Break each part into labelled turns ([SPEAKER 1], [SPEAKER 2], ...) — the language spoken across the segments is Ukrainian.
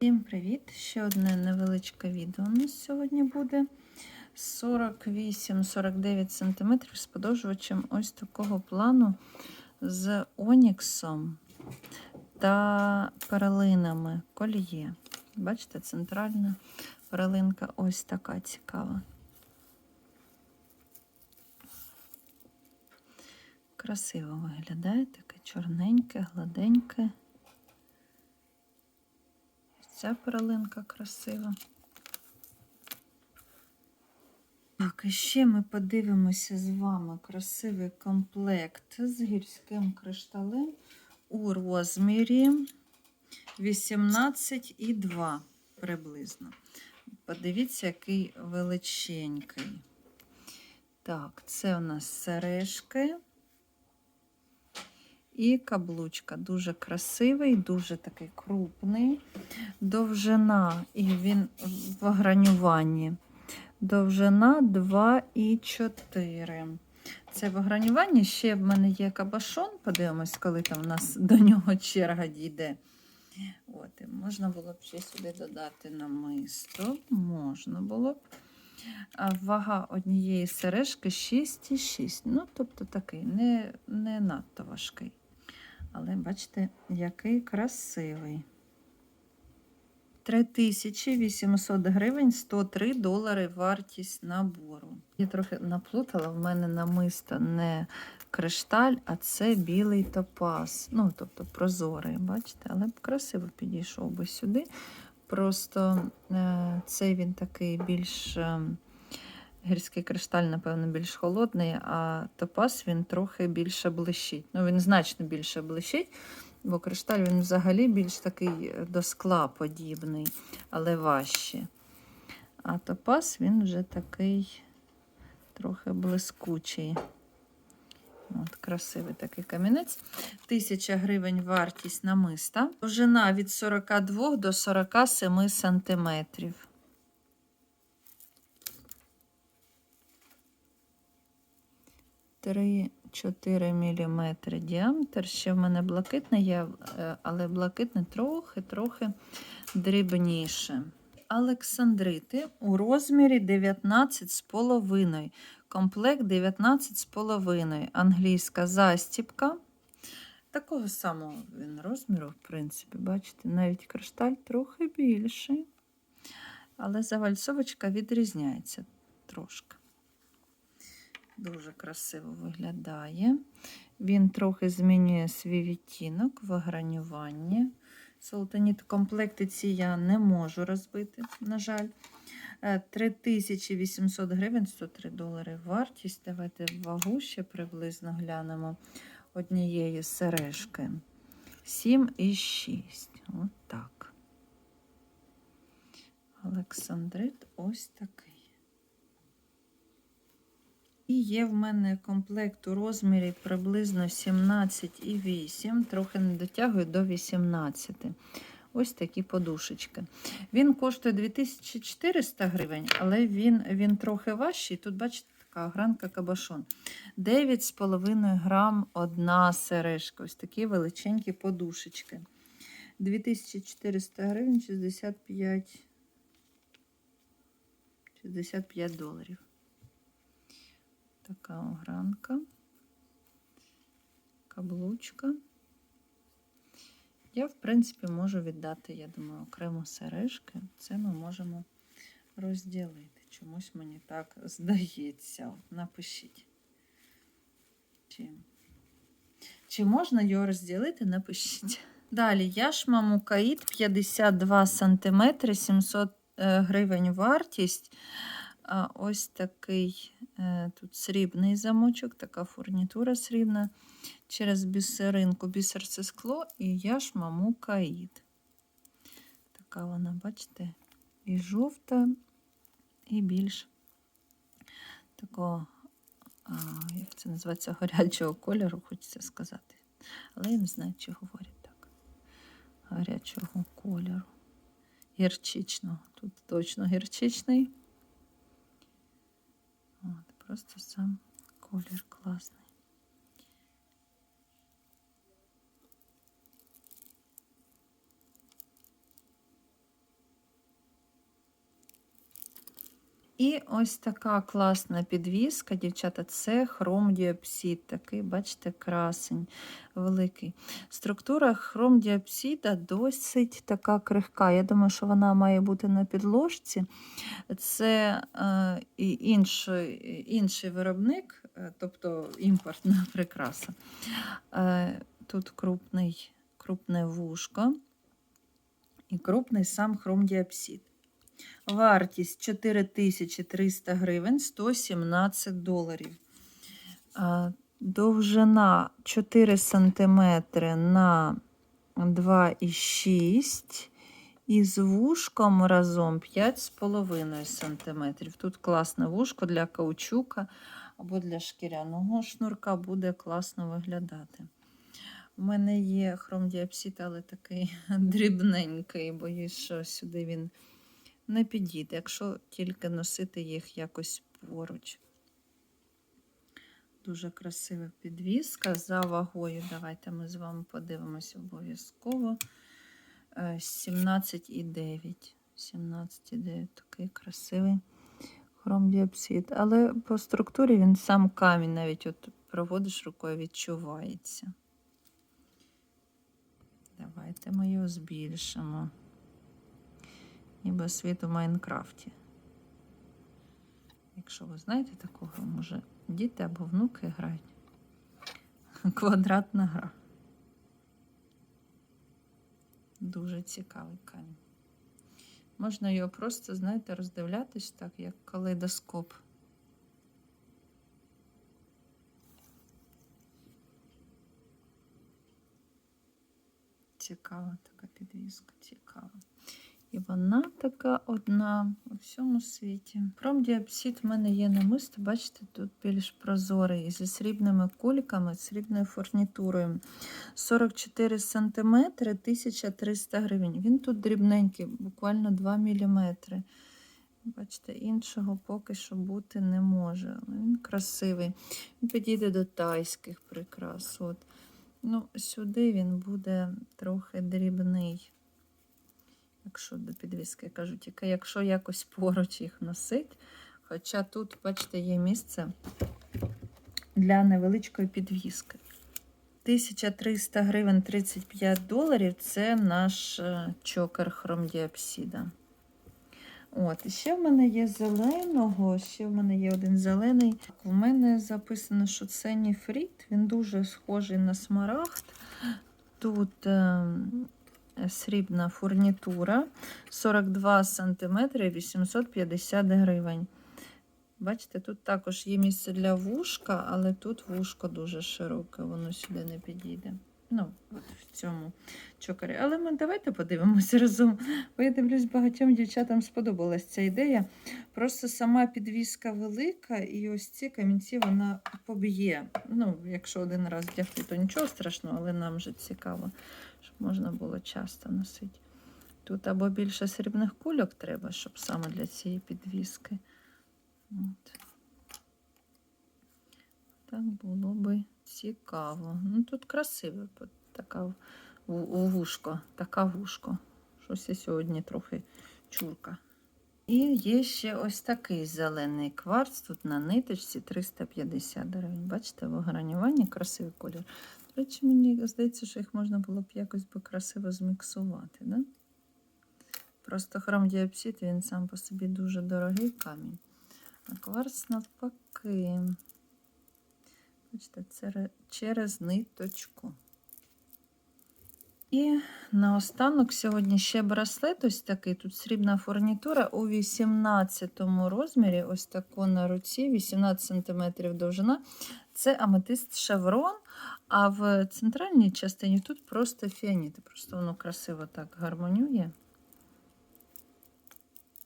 [SPEAKER 1] Всім привіт! Ще одне невеличке відео у нас сьогодні буде. 48-49 см з подовжувачем ось такого плану з оніксом та перлинами кольє. Бачите, центральна перлинка ось така цікава. Красиво виглядає, таке чорненьке, гладеньке. Ця перлинка красива. Так, і ще ми подивимося з вами красивий комплект з гірським кришталем у розмірі 18,2 приблизно. Подивіться, який величенький. Так, це у нас сережки. І каблучка дуже красивий, дуже такий крупний. Довжина, і він в гранюванні. Довжина 2,4. Це в гранюванні. Ще в мене є кабашон. Подивимось, коли там у нас до нього черга дійде. От, і Можна було б ще сюди додати намисто. Можна було б. Вага однієї сережки 6,6. Ну, тобто такий не, не надто важкий. Але бачите, який красивий. 3800 гривень, 103 долари вартість набору. Я трохи наплутала, в мене намисто не кришталь, а це білий топаз. Ну, тобто прозорий, бачите, але красиво підійшов би сюди. Просто е, цей він такий більш. Е, Гірський кришталь, напевно, більш холодний, а топаз він трохи більше блищить. Ну, він значно більше блищить, бо кришталь він взагалі більш такий до скла подібний, але важче. А топаз він вже такий трохи блискучий. От, Красивий такий камінець. Тисяча гривень вартість намиста. Довжина від 42 до 47 сантиметрів. 3-4 мм діаметр. Ще в мене блакитне є, е, але блакитне трохи-трохи дрібніше. Олександрити у розмірі 19,5. Комплект 19,5. Англійська застіпка. Такого самого він розміру, в принципі, бачите, навіть кришталь трохи більший. Але завальцовочка відрізняється трошки. Дуже красиво виглядає. Він трохи змінює свій відтінок в гранюванні. Солтаніт комплекти ці я не можу розбити, на жаль. 3800 гривень, 103 долари вартість. Давайте вагу ще приблизно глянемо однієї сережки. 7,6. От так. Олександрит ось такий. І є в мене комплект у розмірі приблизно 17,8, трохи не дотягую до 18. Ось такі подушечки. Він коштує 2400 гривень, але він він трохи важчий. Тут, бачите, така гранка кабашон. 9,5 грам одна сережка. Ось такі величенькі подушечки. 2400 гривень 65, 65 доларів. Така огранка, каблучка. Я, в принципі, можу віддати, я думаю, окремо сережки. Це ми можемо розділити. Чомусь мені так здається. Напишіть. Чи, Чи можна його розділити? Напишіть. Далі яшма Мукаїд 52 см, 700 гривень вартість. Ось такий е, тут срібний замочок, така фурнітура срібна. Через бісеринку, бісер це скло і яшма мукаїд. Така вона, бачите, і жовта, і більш такого, як це називається, гарячого кольору, хочеться сказати. Але я не знаю, чи говорять так. Гарячого кольору. Гірчичного. Тут точно гірчичний. От, Просто сам колір класний. І ось така класна підвіска, дівчата, це хромдіопсид, такий, бачите, красень великий. Структура хромдіопсида досить така крихка. Я думаю, що вона має бути на підложці. Це е, і інший, інший виробник, е, тобто імпортна прикраса. Е, тут крупний, крупне вушко і крупний сам хромдіапсид. Вартість 4300 гривень 117 доларів. Довжина 4 см на 2,6 і з вушком разом 5,5 см. Тут класне вушко для каучука або для шкіряного шнурка буде класно виглядати. У мене є хромдіапсид, але такий дрібненький, боюсь, що сюди він не підійде, якщо тільки носити їх якось поруч. Дуже красива підвіска за вагою. Давайте ми з вами подивимось обов'язково. Е, 17,9. 17,9 такий красивий хромдіапсид. Але по структурі він сам камінь, навіть от проводиш рукою, відчувається. Давайте ми його збільшимо. Ніби світ у Майнкрафті. Якщо ви знаєте такого, може діти або внуки грають. Квадратна гра. Дуже цікавий камінь. Можна його просто, знаєте, роздивлятись так, як калейдоскоп. Цікава така підвіска, цікава. І вона така одна у всьому світі. Промдіапсид в мене є намисто, бачите, тут більш прозорий, зі срібними кульками, срібною фурнітурою. 44 см, 1300 гривень. Він тут дрібненький, буквально 2 мм. Бачите, іншого поки що бути не може. Він красивий. Він підійде до тайських прикрас. От. Ну, Сюди він буде трохи дрібний якщо до підвіски я кажу, тільки якщо якось поруч їх носить. Хоча тут, бачите, є місце для невеличкої підвіски. 1300 гривень 35 доларів це наш е, чокер хромдіапсида. От, і ще в мене є зеленого, ще в мене є один зелений. У мене записано, що це ніфріт, він дуже схожий на смарагд. Тут ем, срібна фурнітура 42 см 850 гривень. Бачите, тут також є місце для вушка, але тут вушко дуже широке, воно сюди не підійде. Ну, от в цьому чокері. Але ми давайте подивимося разом. Бо я дивлюсь, багатьом дівчатам сподобалась ця ідея. Просто сама підвіска велика, і ось ці камінці вона поб'є. Ну, якщо один раз вдягти, то нічого страшного, але нам же цікаво, можна було часто носити. Тут або більше срібних кульок треба, щоб саме для цієї підвіски. От. Так було би цікаво. Ну, тут красиво, така вушко, така вушко. Щось я сьогодні трохи чурка. І є ще ось такий зелений кварц. Тут на ниточці 350 гривень. Бачите, в огранюванні красивий колір. Речі, мені здається, що їх можна було б якось би красиво зміксувати. Да? Просто хромдіапсид, він сам по собі дуже дорогий камінь. А кварц навпаки. Бачите, це через ниточку. І наостанок сьогодні ще браслет ось такий. Тут срібна фурнітура у 18 розмірі, ось тако на руці, 18 см довжина. Це аметист шеврон, а в центральній частині тут просто фіаніт. Просто воно красиво так гармонює.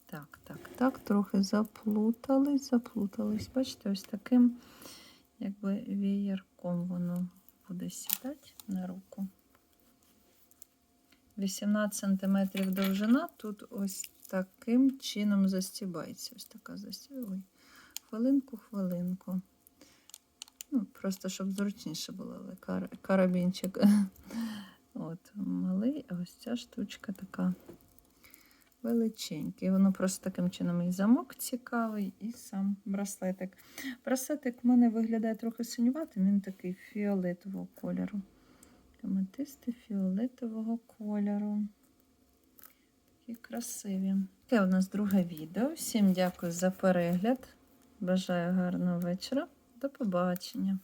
[SPEAKER 1] Так, так, так, трохи заплутались, заплутались. Бачите, ось таким якби вієрком воно буде сідати на руку. 18 см довжина, тут ось таким чином застібається. Ось така застібається. Хвилинку, хвилинку. Ну, Просто щоб зручніше було, але кар... карабінчик. От, малий, а ось ця штучка така величенький. Воно просто таким чином і замок цікавий, і сам браслетик. Браслетик в мене виглядає трохи синюватим, він такий фіолетового кольору. Аметисти фіолетового кольору. Такі красиві. Таке у нас друге відео. Всім дякую за перегляд. Бажаю гарного вечора. До побачення.